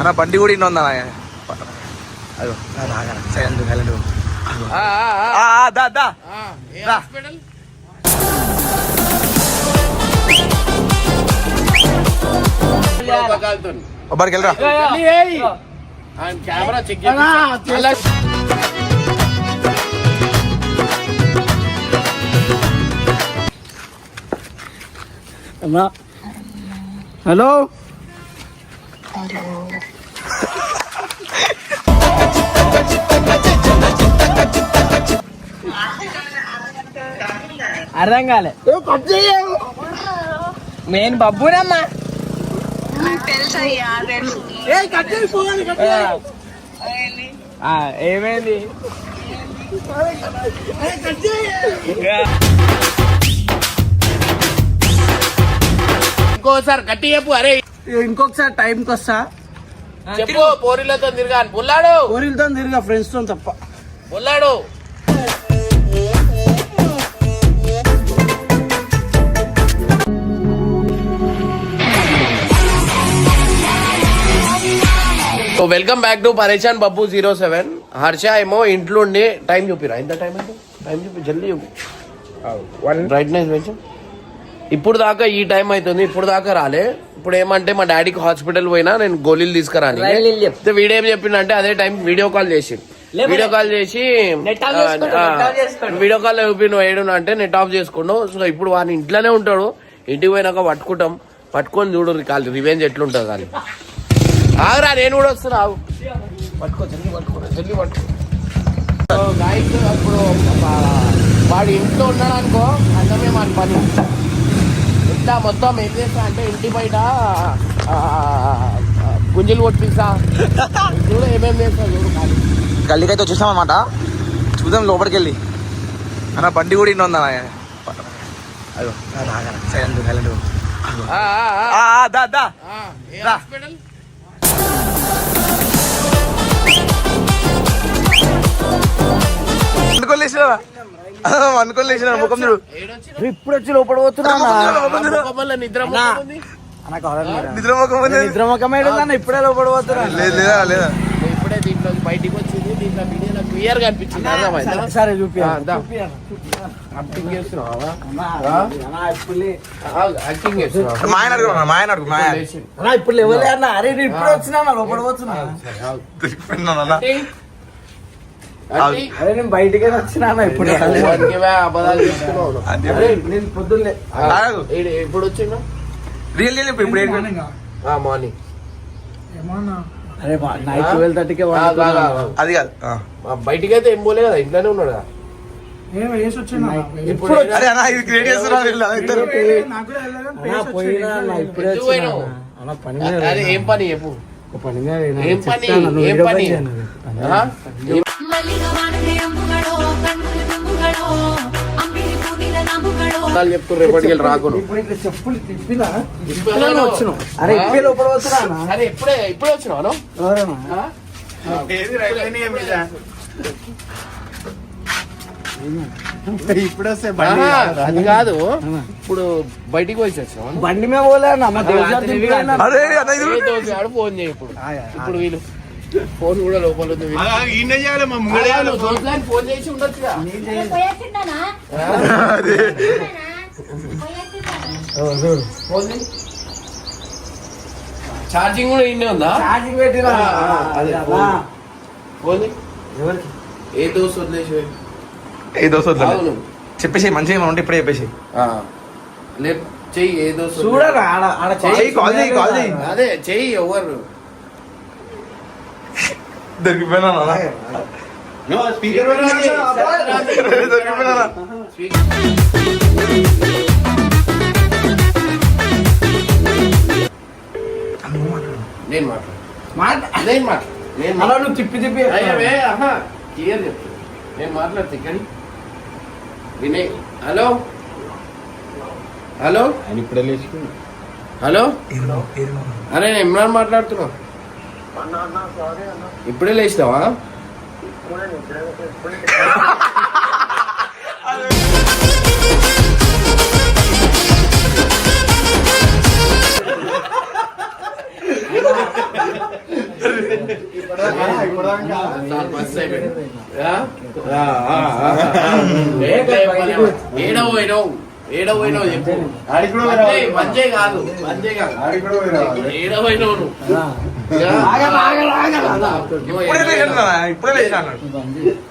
అన్న బండి కూడా ఇన్న ఉందా అదో సైలెంట్ సైలెంట్ దా దా రా. ఒబ్బరికి వెళ్ళరా కెమెరా చెక్ హలో అర్థం కాలే. మెయిన్ బబ్బునమ్మా తెలుసయ్యా తెలుసు. ఆ, ఏమైంది? ఇంకోసారి గట్టి చెప్పు అరే. ఇంకొకసారి టైంకి వస్తా. చెప్పు పోరీలతో తిరగాను పుల్లాడు ఊరితో తిరిగా ఫ్రెండ్స్తో తప్ప. పుల్లాడు వెల్కమ్ బ్యాక్ టు పరేషాన్ బబ్బు జీరో సెవెన్ హర్ష ఏమో ఇంట్లో ఉండి టైం చూపిరా. ఎంత టైం అయితే? టైం చూపి జల్దీ చూపి. వన్ బ్రైట్నెస్ పెంచు ఇప్పుడు దాకా ఈ టైం అవుతుంది ఇప్పుడు దాకా రాలే. ఇప్పుడు ఏమంటే మా డాడీకి హాస్పిటల్ పోయినా నేను గోళీలు తీసుకురాని. ఏం చెప్పిండంటే అదే టైం వీడియో కాల్ చేసి. వీడియో కాల్ చేసి. వీడియో కాల్ చూపి నువ్వు వేయడు అంటే నెట్ ఆఫ్ చేసుకుండు సో ఇప్పుడు వాని ఇంట్లోనే ఉంటాడు. ఇంటికి పోయినాక పట్టుకుంటాం. పట్టుకొని చూడు కాదు రివెంజ్ ఎట్లుంటుంది కానీ ఆగరా నేను కూడా వస్తున్నా ఆగు. పట్టుకో జల్దీ పట్టుకో ఇప్పుడు వాడు ఇంట్లో ఉన్నాడు అనుకో అందమే మన పని. ఇట్లా మొత్తం ఏం చేస్తా అంటే ఇంటి బయట గుంజలు కొట్టిస్తా. చూడు ఏమేమి చేస్తా చూడు గల్లీకి అయితే వచ్చేసాం అనమాట చూద్దాం లోపలికి వెళ్ళి అన్న బండి కూడా ఇన్న ఉందా అదో సైలెంట్. దా దా. హాస్పిటల్? అనుకోని లేచినా అనుకోని లేచిన ముఖం చూడు? ఇప్పుడు వచ్చి లోపల పోతున్నా నిద్ర అన్నా. ముఖం ఉంది. నిద్ర ముఖం ఉంది. నిద్ర ముఖం ఏడుందన్న ఇప్పుడే లోపల పోతున్నా లేదు లేదా లేదా. నువ్వు ఇప్పుడే దీంట్లో బయటికి వచ్చింది. దీంట్లో వీడియోలో క్లియర్గా అనిపించింది? సరే. యాక్టింగ్ చేస్తున్నావా? అడుగు అడుగు. ఇప్పుడు అన్న. అరే ఇప్పుడు వచ్చినా లోపల పోతున్నా తిరిగిపోయినాను అన్న యాక్టింగ్. యాక్టింగ్. అరే నేను బయటికే వచ్చినా ఇప్పుడు అబద్ధాలు నేను పొద్దున్నే ఎప్పుడు రియల్ రియల్ ఇప్పుడు మార్నింగ్? అరే నైట్ ట్వెల్వ్ థర్టీకే. అది కాదు. బయటికి అయితే ఏం పోలే కదా ఇంట్లోనే ఉన్నాడు కదా. వచ్చినా ఏం పని చెప్పు? పని. ఏం పని? ఏం పని? ఇప్పుడే అది కాదు. ఇప్పుడు బయటికి పోయి బండి మీద పోలే అన్న ఫోన్ ఇప్పుడు. ఇప్పుడు వీళ్ళు ఫోన్ కూడా లోపల ఉంది ఫోన్ చేసి చేయి. ఛార్జింగ్ కూడా ఇన్నే ఉందా ఛార్జింగ్ పెట్టినా. అదే. ఫోన్. ఎవరికి? ఏ దోశ వదిలేసి. ఏ దోశ. చెప్పేసి మంచిగా ఏమైనా ఉంటే ఇప్పుడే చెప్పేసి ఆ. లేపు చెయ్యి ఏ దోశ. చూడరా చెయ్యి, కాల్ చెయ్యి, కాల్ చెయ్యి. అదే చెయ్యి ఎవరు దొరికిపోయినా దొరికిపోయినా నేను మాట్లాడు మాట నేను మాట్లాడు నేను అలా మాట్లాడు. నువ్వు తిప్పి తిప్పి అయ్యవే ఆహా క్లియర్ చెప్పు నేను మాట్లాడితే కానీ వినయ్ హలో హలో హలో అరే నేను ఇమ్రాన్ మాట్లాడుతున్నా ఇప్పుడే లేచినావా సార్ బస్ అయిపోయింది ఆ? ఆ, ఆ, ఆ, ఆ. ఏంటి చెప్పలేము. ఏడ పోయినావు ఏడ పోయినావు చెప్పు. మంజే కాదు మంజే కాదు. ఏడ పోయినావు నువ్వు ఇప్పుడే ఇప్పుడే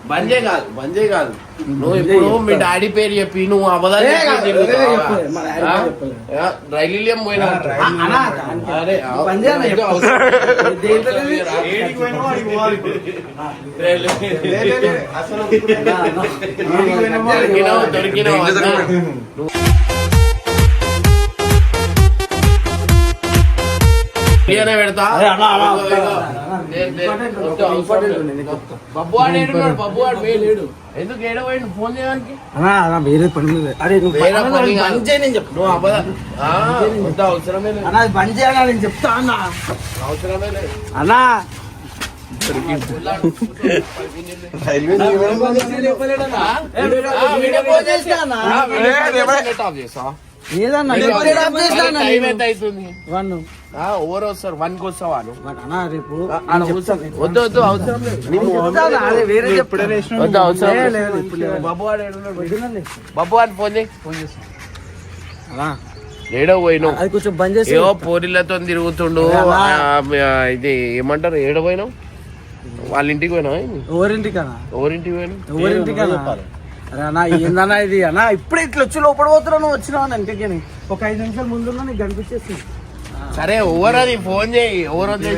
బంజే కాదు బంజే కాదు. నువ్వు ఇప్పుడు మీ డాడీ పేరు చెప్పి నువ్వు అబద్ధాలు ఏ చెప్పి కాదు, తిరుగుతావా? అవసరం లేదు. బబ్బు వాడు ఏడున్నాడు బబ్బు వాడు వేలేడు ఎందుకు ఏడవైండు? ఫోన్ చేయడానికి? అన్నా, అన్నా, వేరే పని మీద అరే నువ్వు వేరే పని పని కాదు. బంద్ చేయి నేను చెప్తా నువ్వు అబద్ధ ఆ, వద్దు, అవసరమే లేదు. అన్నా అది బంద్ చేయాలా నేను చెప్తా అన్నా. అవసరమే లేదు. అన్నా? ఏదన్నా ఓవర్ వస్తారు వన్కి వస్తావా నువ్వు? వాడు అన్నా రేపు. వద్దు వద్దు అవసరం. వద్దు అవసరం. బాబు అని ఫోన్ ఏడో పోయినావు. అది కొంచెం బంద్ చేసి ఏవో పోరిలతో తిరుగుతుండు. ఇది ఏమంటారు? ఏడో పోయినావు? వాళ్ళ ఇంటికి పోయినావా ఏంది? ఎవరింటికి ఎవరింటికి పోయినావు? ఎవరింటికి అన్నా అరే అన్నా ఏందన్నా ఇది? అన్నా ఇప్పుడే ఇట్లా వచ్చి లోపల పోతున్నావు నువ్వు వచ్చినావు అన్న ఇంటికి ఒక ఐదు నిమిషాలు ముందున్నా నీకు కనిపించేస్తుంది. సరే అది ఫోన్ చేయి పోయి.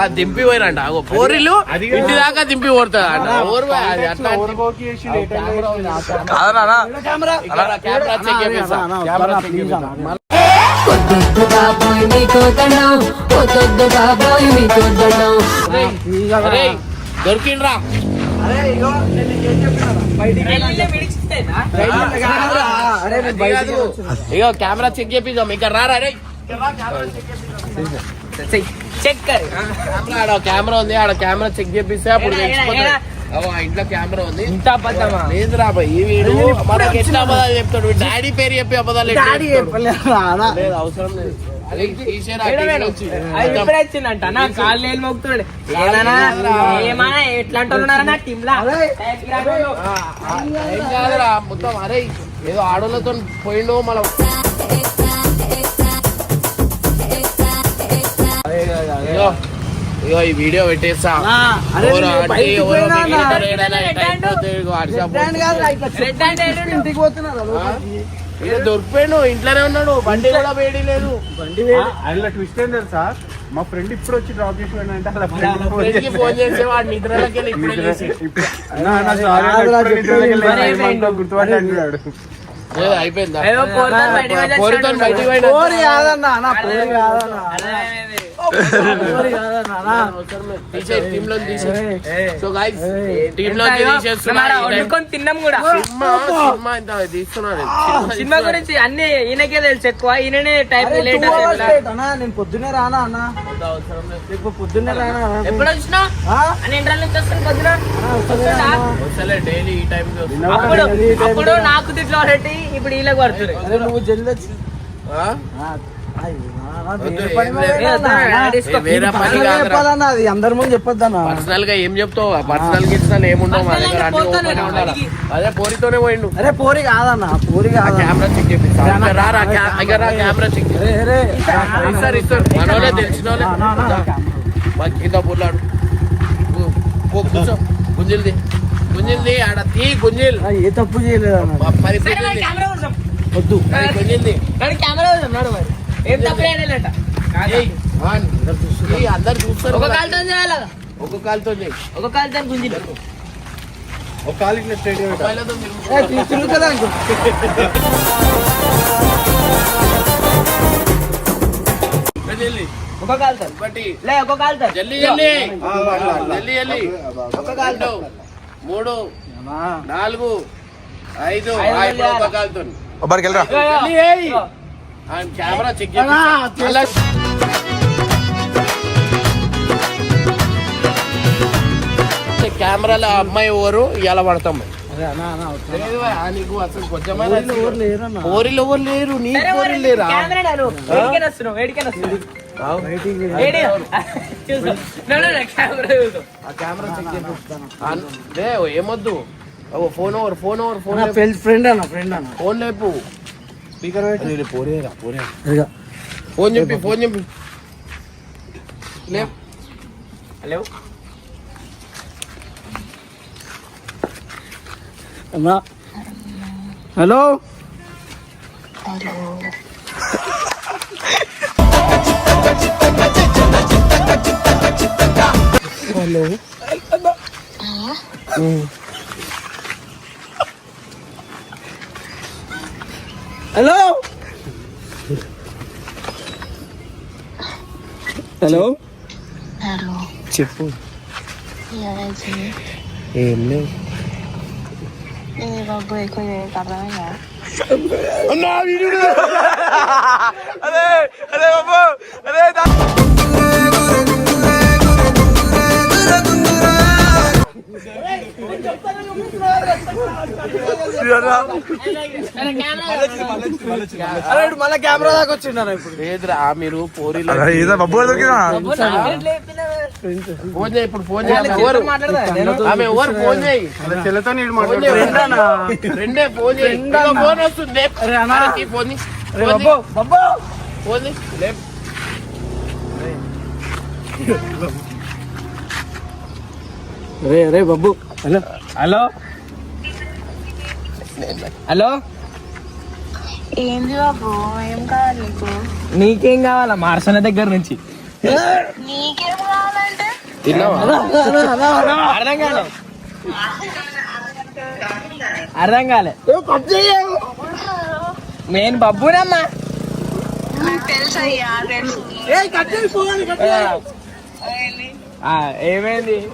ఆ దింపి పోయినంట. ఆగో పోరిల్లు ఇంటి దాకా దింపి కొడతా అంట పోయి? అది అట్లా బాబోయ్ మీతో దండం బాబోయ్ మీతో దండం దొరికిండ్రా. ఇగో కెమెరా చెక్ చేపిద్దాం. ఇక్కడ రారా రే ఆడ కెమెరా ఉంది ఆడ కెమెరా చెక్ చేపిస్తే అప్పుడు ఇంట్లో కెమెరా ఉంది. లేదురా బాయ్ ఈ వీడు మనకి ఎట్లా అబద్ధాలు చెప్తాడు? డాడీ పేరు చెప్పి అబద్ధాలు ఎట్లా డాడీ? లేదు అవసరం లేదు. ఇప్పుడే వచ్చిందంట. నా కాళ్ళు ఏళ్ళు మొక్కుతున్నాడు ఏమన్నా మొత్తం అరే ఏదో ఆడోళ్ళతో పోయిండు మళ్ళీ. ఇంటికి పోతున్నారా లోపలికి? ఈడ దొరికిపోయాడు ఇంట్లోనే ఉన్నాడు బండి కూడా వేడి లేదు. బండి. అందులో ట్విస్ట్ ఏం తెలుసా? మా ఫ్రెండ్ ఇప్పుడు వచ్చి డ్రాప్ చేసి అంటే అలా ఫ్రెండ్ ఫోన్ చేస్తే వాడు నిద్రలోకి వెళ్ళి ఇప్పుడే అయిపోయిందా? బయటికి పోరి కాదన్నా పోరి కాదన్నా. తిన్నాం కూడా సినిమా గురించి అన్ని ఈయనకే తెలుసు ఎక్కువ ఈయననే టైం లేట్ నేను పొద్దునే రానా అన్నా రేపు పొద్దున్నే రానా ఎప్పుడు వచ్చినా పొద్దున డైలీ ఈ టైం అప్పుడు అప్పుడు నాకు తిట్లు పెట్టి ఇప్పుడు ఇలా పడుతుంది నువ్వు జల్ది అది అందరి ముందు చెప్పొద్దన్నా. పర్సనల్గా ఏం చెప్తావు? పర్సనల్ గిట్సనల్ ఏముండవు మా దగ్గర అన్ని ఓపెన్ ఉండాలి. అదే పోరితోనే పోయిండు. అరే పోరి కాదన్నా పోరి కాదన్నా. కెమెరా చెక్ చేపిస్తా రా, కెమెరా చెక్ ఇస్తారు ఇస్తారు మనోళ్ళే తెలిసిన వాళ్ళే. కింద కూర్చో. గుంజిల్ది గుంజిల్ది ఆడ తీ గుంజిల్. ఏ తప్పు కోసం వద్దు. గుంజిల్ది కెమెరా కోసం నాడు మరి. అందరు చూస్తారు ఒక కదా. కాలుతో చేయాలి ఒక కాలుతో చేయి. ఒక కాలుతో గుంజిలు ఒక కాలు ఇట్లా స్ట్రైట్. గుంజిల్ది. ఒక కాలుతో. లే ఒక కాలుతో. జల్లి జల్లి. జల్లి జల్లి. ఒక కాలుతో. మూడు. నాలుగు. ఐదు. ఐదు ఒక. కాలుతో ఏయ్. ఆయన కెమెరా చెక్ కెమెరాలో ఆ అమ్మాయి ఎవరు? ఇలా పడతాం ఊరిలో ఎవరు లేరు? నీ పోరిలు లేరా ఏమొద్దు? ఓ phone over phone over phone నా ఫ్రెండ్ అన్న ఫ్రెండ్ అన్న. ఫోన్ లేపు. స్పీకర్ పెట్టి పోరేరా పోరే ఇదిగో. ఫోన్ చెప్పి ఫోన్ చెప్పి లేపు హలో అన్నా హలో హలో హలో హలో చెప్పు. ఎవరైతే ఏం లేదు ఎక్కువ అర్థమైందా? అరే అరే బాబు. అరే మళ్ళీ కెమెరా దాకా వచ్చిండ ఇప్పుడు? లేదురా మీరు బబ్బు దొరికినా? ఫోన్ చేయి ఇప్పుడు ఫోన్ చేయి. ఎవరు ఆమె ఫోన్ చేయి? చెల్లెతో రెండే ఫోన్ చేయి. ఫోన్ వస్తుంది. Phone phone. లేపు. రే రే బబ్బు. హలో. హలో. హలో. ఏంది బాబు ఏం కావాలి నీకు? నీకేం కావాలా? మార్సన దగ్గర నుంచి. నీకేం కావాలంటే? తిన్నావా? అర్థం కాలే. అర్థం కాలే. నేను బబ్బునమ్మా. ఏమైంది?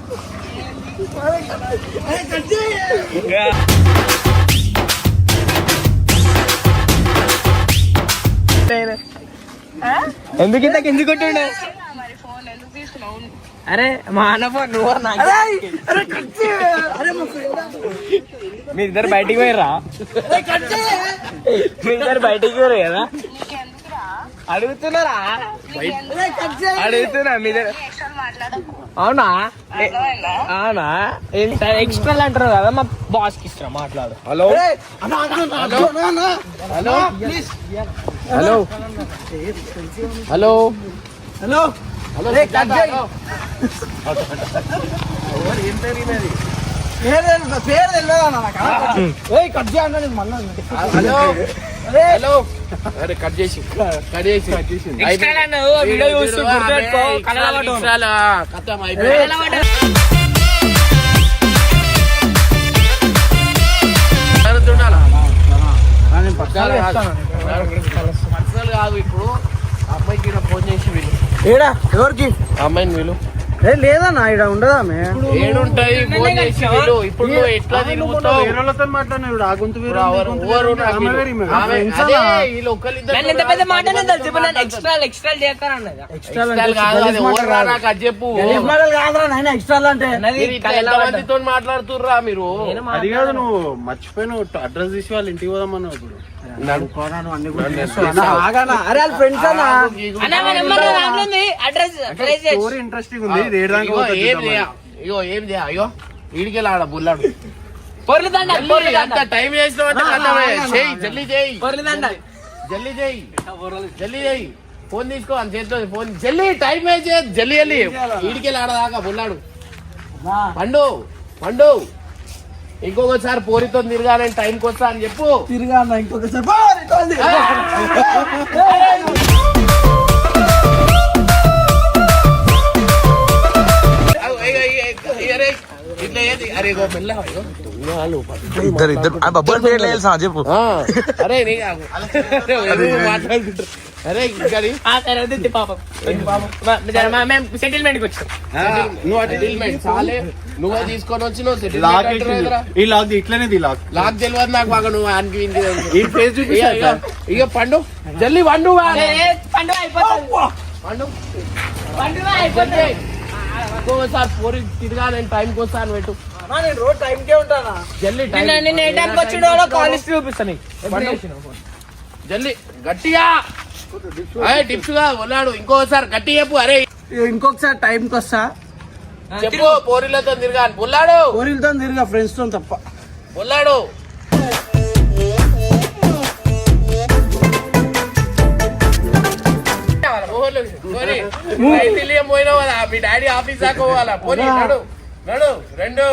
ఎందుకు ఇంత కింది కొట్టిండు? అరే మా అన్న ఫోన్ నువ్వు మీ ఇద్దరు బయటికి పోయిరా మీ ఇద్దరు బయటికి పోయారు కదా? అడుగుతున్నారా? అడుగుతున్నా మీ అవునా? అవునా? ఎక్స్ట్రా అంటారు కదా మా బాస్కి ఇష్టం మాట్లాడు. Hello? Hello? Hello? Hello? Hello? పేరు తెలు- పేరు తెలియదా ఏయ్ కట్ చేయండి మళ్ళా హలో? హలో. అరే కట్ చేసి. కట్ చేసి. ఎక్స్ట్రా అన్నావు, వీడియో చూస్తూ గుర్తుపెట్టుకో, అయిపోయింది పర్సనల్ కాదు ఇప్పుడు. ఆ అమ్మాయికి ఫోన్ చేసి వీళ్ళు ఏడా? ఎవరికి? ఆ అమ్మాయిని వీళ్ళు లేదన్నా ఇక్కడ ఉండదా ఏడుంటాయి ఫోన్ చేసి వీళ్ళు ఇప్పుడు నువ్వు ఎట్లా తిరుగుతావు? వేరే వాళ్ళతో మాట్లాడినాడు ఆ గొంతు వేరే ఇప్పుడు ఈ ఎవరు- గొంతు ఎవరు వేరే, నాకు ఆమె వీళ్ళు. వేరే, ఈమె. ఆమె- friends అదే అలా. వీళ్ళు ఒక్కళ్ళిద్దరు నన్ను ఎంత పెద్ద మాట తెలుసు ఇప్పుడు నన్ను ఎక్స్ట్రా ఎక్స్ట్రా చేయకరన్నది ఎక్స్ట్రా ఎక్స్ట్రాలు కాదు అది ఎవరు రా నాకు అది చెప్పు కాదురా నాయన ఎక్స్ట్రా అంటే. అన్నది మీరు ఇట్లా ఎంతమందితో మాట్లాడుతుర్రా మీరు? అది కాదు నువ్వు మర్చిపోయినావు అడ్రస్ తీసి వాళ్ళ ఇంటికి పోదామన్నావు ఇప్పుడు. ఇంట్రెస్టింగ్ ఉంది. ఇది ఇగో ఏం చేయ? అయ్యో ఈడికెళ్ళి ఆడ బుల్లాడు? టైం చేయి చేయి. చేయి. చేయి. ఫోన్ తీసుకో అని చేతిలో ఫోన్ జల్దీ టైం జల్దీ వెళ్ళి ఈడికెళ్ళి ఆడదాకా బుల్లాడు? పండు పండు. ఇంకొకసారి పోరితో తిరగాలని టైంకి వస్తా అని చెప్పు. తిరిగా అన్న ఇంకొకసారి బా, ఇటు ఉంది. అగో, ఇగో, ఇగో, ఇగో, అరే, ఇట్లా ఏది అరే ఇగో మెల్లగా, ఇగో. దొంగలు, ఇద్దరు ఇద్దరు. ఆ బబ్బు గారి పేరు తెలుసా చెప్పు. ఆ, అరే నీ ఎందుకు మాట్లాడుకుంటారు అరే ఇక్కడ ఆ తర్వాత ఇది పాపం. మేము సెటిల్మెంట్కి వచ్చాం. నువ్వు సెటిల్మెంట్ చాలే. నువ్వే తీసుకొని వచ్చి నువ్వు లాక్ సెటిల్మెంట్ ఈ లాక్ ఇట్లనే లాక్ లాక్ తెలియదు నాకు బాగా నువ్వు తెలుసు. ఈ ఫేస్ ఇక, చూపిస్తా ఇక, పండు. జల్లి పండు వా. పండుగ అయిపోతుంది. పండు. అయిపోతుంది. ఇంకోసారి పోరి తిరగా నేను టైంకి వస్తాను పెట్టు. నేను రోజు టైంకే ఉంటానా? జల్లి టైం నిన్న నిన్న ఏ టైంకి వచ్చిండో కాలేజ్ చూపిస్తాను పండు. జల్లి గట్టిగా. అరే టిప్స్గా ఉన్నాడు. ఇంకోసారి గట్టి చెప్పు. అరే ఇంకొకసారి టైంకి వస్తా. చెప్పు పోరిలతో తిరగాను పుల్లాడు ఊరితో తిరిగా ఫ్రెండ్స్తో తప్ప పుల్లాడు పోయినావు కదా. మీ డాడీ ఆఫీస్ దాకా పోవాలా? పోనీ నడు. నడు. రెండు.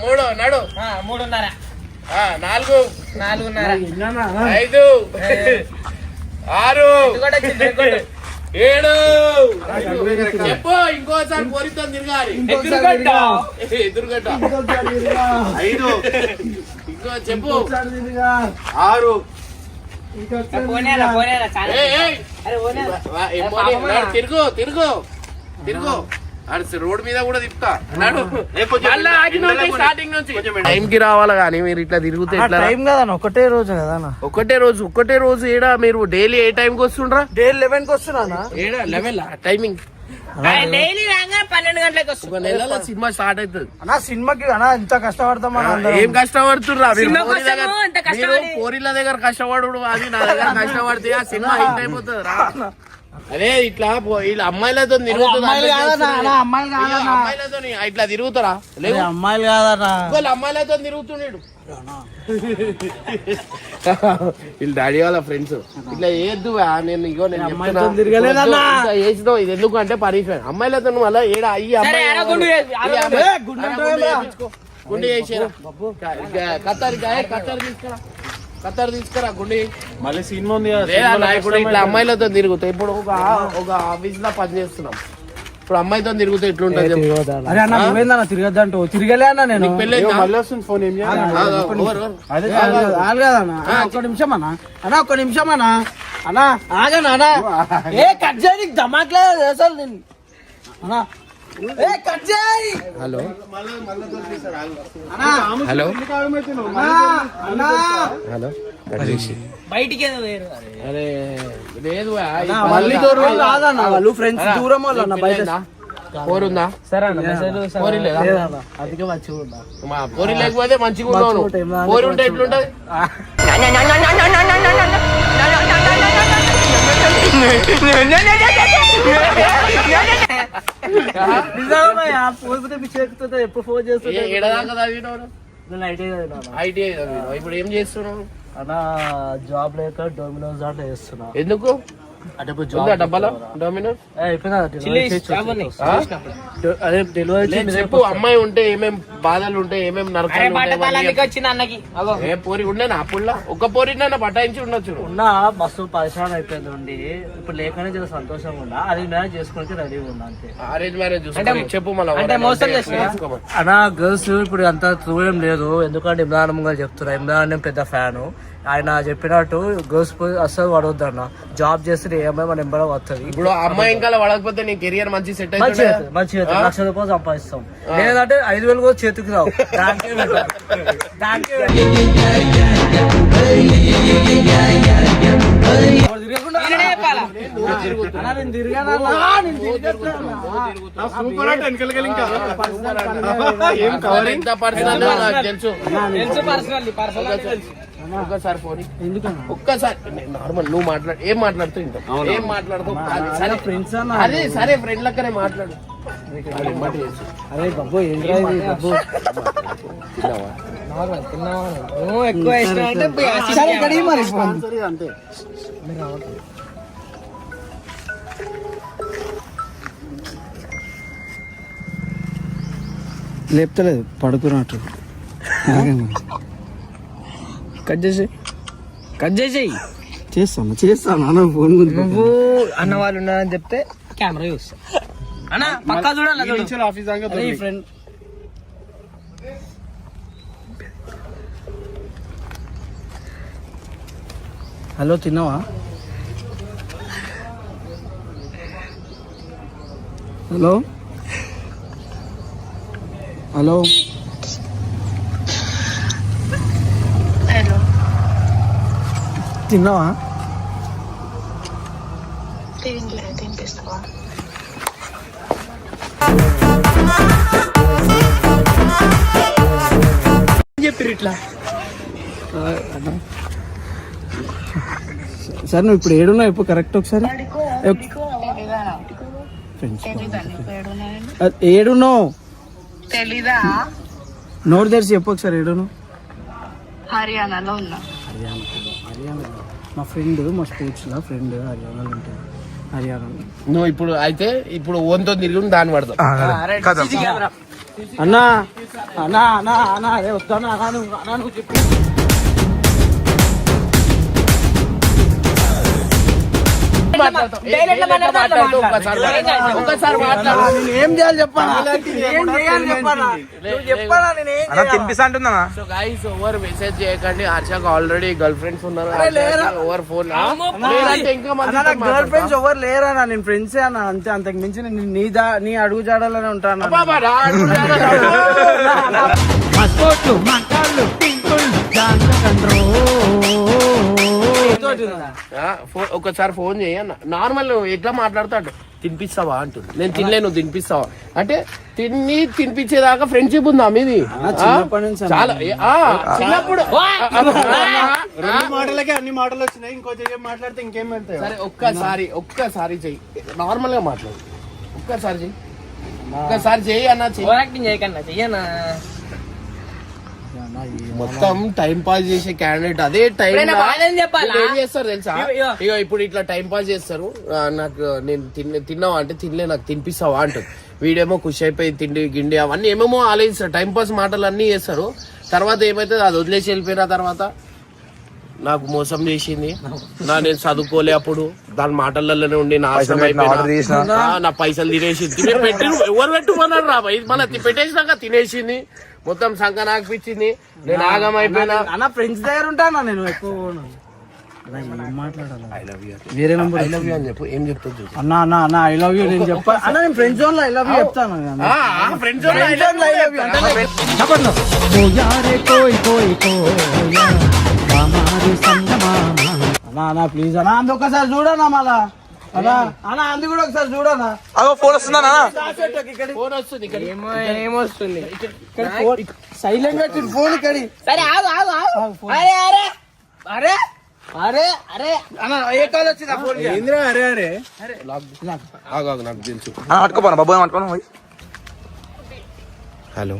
మూడు నడు. ఆ, మూడున్నర. నాలుగు. నాలుగున్నర. ఐదు. ఆరు. ఏడు. చెప్పు ఇంకోసారి పోరితో తిరగాలి. ఎదురుగడ్డ. ఎదురుగడ్డ ఐదు. ఇంకో చెప్పు. ఆరు. తిరుగు తిరుగు తిరుగు. రోడ్ మీద కూడా తిప్పుతా. టైం కి రావాలా కానీ మీరు ఇట్లా తిరుగుతే? టైం కదన్నా ఒకటే రోజు కదన్నా ఒకటే రోజు ఒకటే రోజు ఏడా మీరు డైలీ ఏ టైం కి వస్తుండ్రా? డే లెవెన్కి వస్తున్నా ఏడా లెవెన్ టైమింగ్ డైలీ పన్నెండు గంటలకు వస్తుంది సినిమా స్టార్ట్ అవుతుంది. అన్నా సినిమాకి అన్నా ఇంత కష్టపడతామన్నా అందరం. ఏం కష్టపడుతుర్రా. పోరిల దగ్గర కష్టపడు అది నా దగ్గర కష్టపడితే ఆ సినిమా హిట్ అయిపోతుంది రా అదే ఇట్లా వీళ్ళ అమ్మాయిలతో వీళ్ళ ఇట్లా తిరుగుతారా? అరే అమ్మాయిలు కాదన్నా. ఇంకోళ్ళు అమ్మాయిలతో తిరుగుతున్నాడు వీళ్ళ డాడీ వాళ్ళ ఫ్రెండ్స్ ఇట్లా వేయద్దు నేను ఇగో నేను ఇది ఎందుకు అంటే పనిష్మెంట్ అమ్మాయిలతో అలా ఏడా సరే, అమ్మాయి. గుండు చేసేరా. కత్తర్ కత్తర్ తీసుకురా. కత్తర్ తీసుకురా గుండు. మళ్ళీ సినిమా ఉంది లేదా ఇప్పుడు ఇట్లా అమ్మాయిలతో తిరుగుతాయి. ఇప్పుడు ఒక ఒక ఆఫీస్లో పని చేస్తున్నాం ఇప్పుడు అమ్మాయితో తిరుగుతే ఎట్లుంటుంది చెప్పు. అరే అన్న నువ్వేందన్నా తిరగద్దంటూ. తిరగలే అన్న నేను. మళ్ళీ వస్తుంది ఫోన్ ఏం కాదన్నా ఒక్క నిమిషం అన్న. అన్న ఒక్క నిమిషం అన్న. అన్న ఆగనా అన్న? ఏ కట్ చేయి నీకు దమాక్ లేదు అసలు నేను. అన్న హలో అన్న హలో హలో బయటికి ఏదో వేరు అరే లేదు మళ్ళీ దూరం కాదన్న వాళ్ళు ఫ్రెండ్స్ దూరం వాళ్ళు అన్న బయట పోరుందా సరే పోరి మా పోరి లేకపోతే మంచిగా పోరి ఉంటే ఎట్లుంటది నిజమయ్యా ఎప్పుడు ఫోన్ చేస్తుంటే నేను చదివినా ఐటీఐ ఇప్పుడు ఏం చేస్తున్నావు? అన్న జాబ్ లేక డొమినోస్ దాంట్లో చేస్తున్నా. ఎందుకు? అదే డెలివరీ చెప్పు అమ్మాయి ఉంటే ఏమేం బాధలు ఉంటాయి ఏమేం నరకాలు ఏ పోరి ఉండేనా? అప్పుడులా ఒక్క పోరి పటాయించి ఉండొచ్చు ఉన్నా బస్సు పరిశ్రమ అయిపోయింది ఉండి. ఇప్పుడు లేకనే చాలా సంతోషంగా ఉన్నా. అది మ్యారేజ్ చేసుకోవడానికి రెడీగా ఉన్నా అంతే. అరేంజ్ మ్యారేజ్ చెప్పు? అన్న గర్ల్స్ ఇప్పుడు అంత చూడడం లేదు. ఎందుకంటే ఇమ్రాన్ గారు చెప్తున్నా ఇమ్రాన్ పెద్ద ఫ్యాను ఆయన చెప్పినట్టు గర్ల్స్ అస్సలు పడవద్దు అన్న. జాబ్ చేస్తే ఏమైనా మన ఎంబడ వస్తుంది ఇప్పుడు అమ్మాయి ఇంకా పడకపోతే నీ కెరియర్ మంచి సెట్ మంచి అవుతుంది మంచి అవుతుంది. లక్ష రూపాయలు సంపాదిస్తాం లేదంటే ఐదు వేలు కూడా చేతికి రావు దానికే పెట్టాలి. దానికే. సూపర్ అంటే ఇంకా ఏం పర్సనల్ నాకు తెలుసు పర్సనల్ పర్సనల్ తెలుసు ఒక్కసారి ఫోన్ ఒక్కసారి నార్మల్ నువ్వు మాట్లాడు ఏం మాట్లాడుతూ ఇంటావు ఏం మాట్లాడుతావు అది సరే. ఫ్రెండ్స్ అన్న అదే సరే ఫ్రెండ్ లెక్కనే మాట్లాడు. అరే బాబు ఏంట్రా ఇది బాబు? తిన్నావా? నార్మల్ తిన్నావా? నువ్వు ఎక్కువ ఇష్టం అంటే సరే. ఇక్కడ మరి ఫోన్. అంతే. లేపుతలేదు పడుకున్నట్టు కట్ చేసి కట్ చేసేయి. చేస్తాను చేస్తాను. అన్న ఫోన్ నువ్వు అన్న వాళ్ళు ఉన్నారని చెప్తే కెమెరా చూస్తా అన్న పక్కా చూడాలి ఆఫీస్ దాకా ఫ్రెండ్ హలో తిన్నావా? హలో? హలో? తిన్నావా? ఒకసారి నువ్వు ఇప్పుడు ఏడున్నావు ఇప్పుడు కరెక్ట్ ఒకసారి. ఏడున్నావు? తెలీదా? నోరు తెరిచి చెప్పు ఒకసారి ఏడున్నావు? హర్యానాలో ఉన్నా. హర్యానా హర్యానా. మా ఫ్రెండ్ మా స్పోర్ట్స్లో ఫ్రెండ్ హర్యానాలో ఉంటుంది హర్యానాలో నువ్వు ఇప్పుడు అయితే ఇప్పుడు ఓన్తో తిరిగి దాన్ని పడతావు. అన్నా. అన్నా అన్నా అన్నా అదే వస్తాను అన్నా నువ్వు అన్నా నువ్వు చెప్పు. ఏం సో గైస్ ఓవర్ మెసేజ్ చేయకండి. హర్షకు ఆల్రెడీ గర్ల్ ఫ్రెండ్స్ ఉన్నారు. లేరా? ఓవర్ ఫోన్ గర్ల్ ఫ్రెండ్స్ ఎవరు లేరన్నా నేను ఫ్రెండ్సే అన్న. అంతే అంతకు మించి నేను నీ దా నీ అడుగు జాడలోనే ఉంటాను ఒకసారి ఫోన్ చేయన్న నార్మల్ ఎట్లా మాట్లాడతాడు? తినిపిస్తావా అంటుంది. నేను తినలే నువ్వు తినిపిస్తావా? అంటే తిని తినిపించేదాకా ఫ్రెండ్షిప్ ఉందా మీది. చాలా ఆ, చిన్నప్పుడు రెండు మాటలకే అన్ని మాటలు వచ్చినాయి ఇంకో జగన్ మాట్లాడితే ఇంకేం వెళ్తాయి. సరే ఒక్కసారి ఒక్కసారి చెయ్యి. నార్మల్గా మాట్లాడు. ఒక్కసారి చెయ్యి. ఒక్కసారి చెయ్యి అన్న చెయ్యి. చేయకన్నా చెయ్యనా? మొత్తం టైం పాస్ చేసే క్యాండిడేట్ అదే టైం? ఏం చేస్తారు తెలుసా? ఇగో. ఇక ఇప్పుడు ఇట్లా టైం పాస్ చేస్తారు. నాకు నేను తిన్న తిన్నావా అంటే తినలే నాకు తినిపిస్తావా అంటుంది వీడేమో ఖుషి అయిపోయి తిండి గిండి అవన్నీ ఏమేమో ఆలోచిస్తారు. టైం పాస్ మాటలు అన్ని చేస్తారు. తర్వాత ఏమైతుంది? అది వదిలేసి వెళ్ళిపోయిన తర్వాత నాకు మోసం చేసింది. నా నేను చదువుకోలే అప్పుడు. దాని మాటలలోనే ఉండి నాశనం. అయిపోయినా. ఆ, నా పైసలు తినేసింది. తినే పెట్టి ఎవరు పెట్టుకున్నారు రా? మళ్ళీ తి- పెట్టేసినాక తినేసింది. మొత్తం సంఖ నాకు పిచ్చింది నేను ఆగం అయిపోయినా. అన్న ఫ్రెండ్స్ దగ్గర ఉంటానా నేను ఎక్కువ పోను. అన్న, ఏం మాట్లాడాలి? వేరే నంబర్ ఐ లవ్ యూ అని చెప్పు. ఏం చెప్తుంది చూడు. అన్న అన్న అన్న ఐ లవ్ యూ నేను చెప్పా అన్న నేను ఫ్రెండ్ జోన్లో ఐ లవ్ యూ చెప్తాను. లో అంటే చెప్పండి అన్న అన్న ప్లీజ్ అన్న. అందు ఒకసారి చూడన్నా మళ్ళా? అన్న అన్న అందు కూడా ఒకసారి చూడన్నా అగో ఫోన్ వస్తుందా ఫోన్ వస్తుంది ఇక్కడ ఏమో ఏమొస్తుంది? సైలెంట్ పెట్టి ఫోన్ ఇక్కడి. సరే ఆగు ఆగు ఆగు. అరే అరే అరే అరే అరే. అన్న ఏ కాల్ వచ్చింది ఫోన్ ఏంద్రా అరే అరే? ఆగు ఆగు నాకు తెలుసు. అన్న పట్టుకోపోనా బాబు పట్టుకోను పోయి. హలో.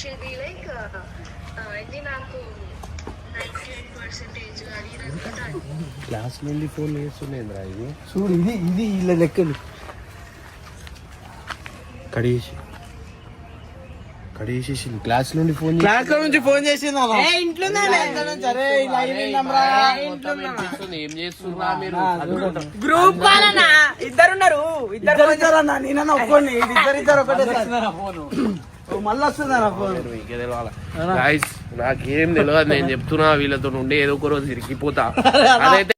షెరీ లైక్ ఇది నాకు క్లాస్ నుండి ఫోన్ చేస్తుండేంద్రా ఇది? చూడు ఇది ఇది ఇలా లెక్కలు. కడిగేసి. కడిగేసేసి క్లాస్ నుండి ఫోన్ క్లాస్ నుంచి ఫోన్ చేసింది? ఏ చేస్తున్నా మీరు? గ్రూప్ కాలనా ఇద్దరున్నారు. ఇద్దరు ఇద్దరు ఇద్దరు అన్న నేనన్నా ఒక్కోని ఇద్దరు ఇద్దరు ఒకటే మళ్ళీ వస్తుందా ఫోన్? నాకేం తెలియదు నేను చెప్తున్నా వీళ్ళతో ఉండి ఏదో ఒక రోజు ఇరికిపోతా. అదైతే